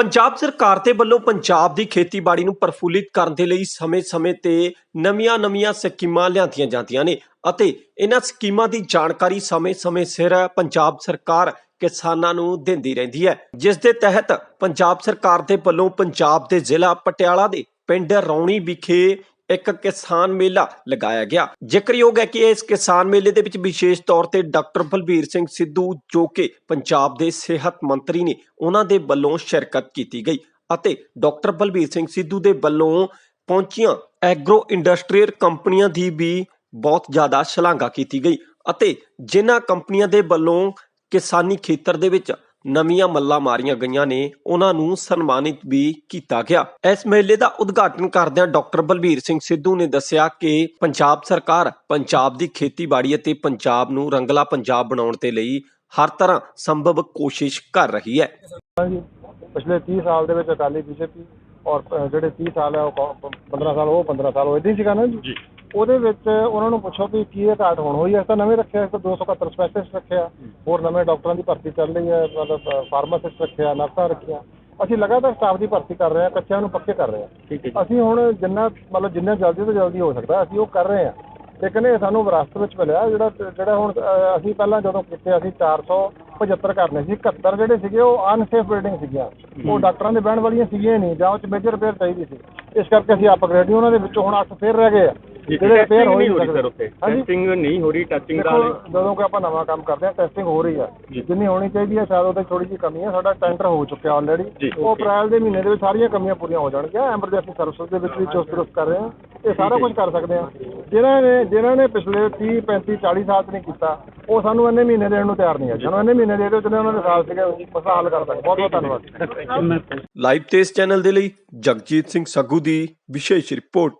ਪੰਜਾਬ ਸਰਕਾਰ ਦੇ ਵੱਲੋਂ ਪੰਜਾਬ ਦੀ ਖੇਤੀਬਾੜੀ ਨੂੰ ਪ੍ਰਫੁੱਲਿਤ ਕਰਨ ਦੇ ਲਈ ਸਮੇਂ-ਸਮੇਂ ਤੇ ਨਵੀਆਂ-ਨਵੀਆਂ ਸਕੀਮਾਂ ਲਿਆਂਦੀਆਂ ਜਾਂਦੀਆਂ ਨੇ ਅਤੇ ਇਹਨਾਂ ਸਕੀਮਾਂ ਦੀ ਜਾਣਕਾਰੀ ਸਮੇਂ-ਸਮੇਂ ਸਿਰ ਪੰਜਾਬ ਸਰਕਾਰ ਕਿਸਾਨਾਂ ਨੂੰ ਦਿੰਦੀ ਰਹਿੰਦੀ ਹੈ। ਜਿਸ ਦੇ ਤਹਿਤ ਪੰਜਾਬ ਸਰਕਾਰ ਦੇ ਵੱਲੋਂ ਪੰਜਾਬ ਦੇ ਜ਼ਿਲ੍ਹਾ ਪਟਿਆਲਾ ਦੇ ਪਿੰਡ ਰੌਣੀ ਵਿਖੇ ਇੱਕ ਕਿਸਾਨ ਮੇਲਾ ਲਗਾਇਆ ਗਿਆ। ਜ਼ਿਕਰਯੋਗ ਹੈ ਕਿ ਇਸ ਕਿਸਾਨ ਮੇਲੇ ਦੇ ਵਿੱਚ ਵਿਸ਼ੇਸ਼ ਤੌਰ ਤੇ ਡਾਕਟਰ ਬਲਬੀਰ ਸਿੰਘ ਸਿੱਧੂ, ਜੋ ਕਿ ਪੰਜਾਬ ਦੇ ਸਿਹਤ ਮੰਤਰੀ ਨੇ, ਉਹਨਾਂ ਦੇ ਵੱਲੋਂ ਸ਼ਿਰਕਤ ਕੀਤੀ ਗਈ ਅਤੇ ਡਾਕਟਰ ਬਲਬੀਰ ਸਿੰਘ ਸਿੱਧੂ ਦੇ ਵੱਲੋਂ ਪਹੁੰਚੀਆਂ ਐਗਰੋ ਇੰਡਸਟਰੀਅਲ ਕੰਪਨੀਆਂ ਦੀ ਵੀ ਬਹੁਤ ਜ਼ਿਆਦਾ ਸ਼ਲਾਘਾ ਕੀਤੀ ਗਈ ਅਤੇ ਜਿਨ੍ਹਾਂ ਕੰਪਨੀਆਂ ਦੇ ਵੱਲੋਂ ਕਿਸਾਨੀ ਖੇਤਰ ਦੇ ਵਿੱਚ ਨਵੀਆਂ ਮੱਲਾਂ ਮਾਰੀਆਂ ਗਈਆਂ ਨੇ ਉਹਨਾਂ ਨੂੰ ਸਨਮਾਨਿਤ ਵੀ ਕੀਤਾ ਗਿਆ। ਇਸ ਮੇਲੇ ਦਾ ਉਦਘਾਟਨ ਕਰਦਿਆਂ ਡਾਕਟਰ ਬਲਬੀਰ ਸਿੰਘ ਸਿੱਧੂ ਨੇ ਦੱਸਿਆ ਕਿ ਪੰਜਾਬ ਸਰਕਾਰ ਪੰਜਾਬ ਦੀ ਖੇਤੀਬਾੜੀ ਅਤੇ ਪੰਜਾਬ ਨੂੰ ਰੰਗਲਾ ਪੰਜਾਬ ਬਣਾਉਣ ਦੇ ਲਈ ਹਰ ਤਰ੍ਹਾਂ ਸੰਭਵ ਕੋਸ਼ਿਸ਼ ਕਰ ਰਹੀ ਹੈ। ਪਿਛਲੇ 30 ਸਾਲ ਦੇ ਵਿੱਚ ਅਕਾਲੀ ਬੀਜੇਪੀ ਔਰ ਜਿਹੜੇ 30 ਸਾਲ ਹੈ ਉਹ ਕੌ- 15 ਸਾਲ ਉਹ 15 ਸਾਲ ਉਹ ਇਦਾਂ ਹੀ ਸੀਗਾ ਨਾ ਜੀ। ਉਹਦੇ ਵਿੱਚ ਉਹਨਾਂ ਨੂੰ ਪੁੱਛੋ ਵੀ ਕੀ ਘਾਟ ਹੁਣ ਹੋਈ ਹੈ। ਤਾਂ ਨਵੇਂ ਰੱਖਿਆ ਇਸ ਤਾਂ 271 ਸਪੈਸ਼ਲਿਸਟ ਰੱਖਿਆ ਹੋਰ ਨਵੇਂ ਡਾਕਟਰਾਂ ਦੀ ਭਰਤੀ ਚੱਲ ਰਹੀ ਹੈ ਮਤਲਬ ਫਾਰਮਾਸਿਸਟ ਰੱਖਿਆ ਨਰਸਾਂ ਰੱਖੀਆਂ। ਅਸੀਂ ਲਗਾਤਾਰ ਸਟਾਫ ਦੀ ਭਰਤੀ ਕਰ ਰਹੇ ਹਾਂ ਕੱਚਿਆਂ ਨੂੰ ਪੱਕੇ ਕਰ ਰਹੇ ਹਾਂ। ਹੈ ਅਸੀਂ ਹੁਣ ਜਿੰਨਾ ਮਤਲਬ ਜਿੰਨਾ ਜਲਦੀ ਤੋਂ ਜਲਦੀ ਹੋ ਸਕਦਾ ਅਸੀਂ ਉਹ ਕਰ ਰਹੇ ਹਾਂ। ਲੇਕਿਨ ਇਹ ਸਾਨੂੰ ਵਿਰਾਸਤ ਵਿੱਚ ਮਿਲਿਆ ਜਿਹੜਾ ਜਿਹੜਾ ਹੁਣ ਅਸੀਂ ਪਹਿਲਾਂ ਜਦੋਂ ਕੀਤੇ ਅਸੀਂ 475 ਕਰਨੇ ਸੀ 71 ਜਿਹੜੇ ਸੀਗੇ ਉਹ ਅਨਸੇਫ ਬਿਲਡਿੰਗ ਸੀਗੀਆਂ। ਉਹ ਡਾਕਟਰਾਂ ਦੇ ਬਹਿਣ ਵਾਲੀਆਂ ਸੀਗੀਆਂ ਹੀ ਨਹੀਂ ਜਾਂ ਉਹ ਚ ਮੇਜਰ ਰਿਪੇਅਰ ਚਾਹੀਦੀ ਸੀ। ਇਸ ਕਰਕੇ ਅਸੀਂ ਅਪਗ੍ਰੇਡ ਉਹਨਾਂ ਦੇ ਵਿੱਚੋਂ ਹੁਣ 8 ਫੇਰ ਰਹਿ ਗਏ ਆ। ਜਿਹੜੇ ਰਿਪੇਅਰ ਹੋ ਨਹੀਂ ਨਹੀਂ ਹੋ ਰਹੀ ਸਕਦੇ। ਸਰ ਉੱਥੇ। ਹਾਂਜੀ। ਟੈਸਟਿੰਗ ਨਹੀਂ ਹੋ ਰਹੀ ਟੱਚਿੰਗ ਦਾ ਦੇਖੋ ਜਦੋਂ ਕਿ ਆਪਾਂ ਨਵਾਂ ਕੰਮ ਕਰਦੇ ਹਾਂ ਟੈਸਟਿੰਗ ਹੋ ਰਹੀ ਆ। ਜਿੰਨੀ ਹੋਣੀ ਚਾਹੀਦੀ ਹੈ ਸ਼ਾਇਦ ਉਹਦੇ ਥੋੜੀ ਜਿਹੀ ਕਮੀ ਹੈ ਸਾਡਾ ਟੈਂਡਰ ਹੋ ਚੁੱਕਿਆ ਆਲਰੇਡੀ ਜੀ, ਉਹ ਅਪ੍ਰੈਲ ਦੇ ਮਹੀਨੇ ਦੇ ਵਿੱਚ ਸਾਰੀਆਂ ਕਮੀਆਂ ਪੂਰੀਆਂ ਹੋ ਜਾਣਗੀਆਂ ਐਮਰਜੈਂਸੀ ਸਰਵਿਸ ਦੇ ਵਿੱਚ ਵੀ ਚੁਸਤ ਦਰੁਸਤ ਕਰ ਰਹੇ ਹਾਂ। ਇਹ ਸਾਰਾ ਕੁਝ ਕਰ ਸਕਦੇ ਹਾਂ। ਜਿਨ੍ਹਾਂ ਨੇ ਜਿਨ੍ਹਾਂ ਨੇ ਪਿਛਲੇ 30 35 40 ਸਾਲ 'ਚ ਨਹੀਂ ਕੀਤਾ ਉਹ ਸਾਨੂੰ ਇੰਨੇ ਮਹੀਨੇ ਦੇਣ ਨੂੰ ਤਿਆਰ ਨਹੀਂ ਇੰਨੇ ਮਹੀਨੇ ਦੇ ਦਿਓ ਜਿੰਨੇ ਉਹਨਾਂ ਦੇ ਸਾਲ ਸੀਗੇ ਮਸਲਾ ਹੱਲ ਕਰ ਸਕਦੇ ਬਹੁਤ ਬਹੁਤ ਧੰਨਵਾਦ। ਲਾਈਵ ਤੇਜ਼ ਚੈਨਲ ਦੇ ਲਈ ਜਗਜੀਤ ਸਿੰਘ ਸੱਗੂ ਦੀ ਵਿਸ਼ੇਸ਼ ਰਿਪੋਰਟ।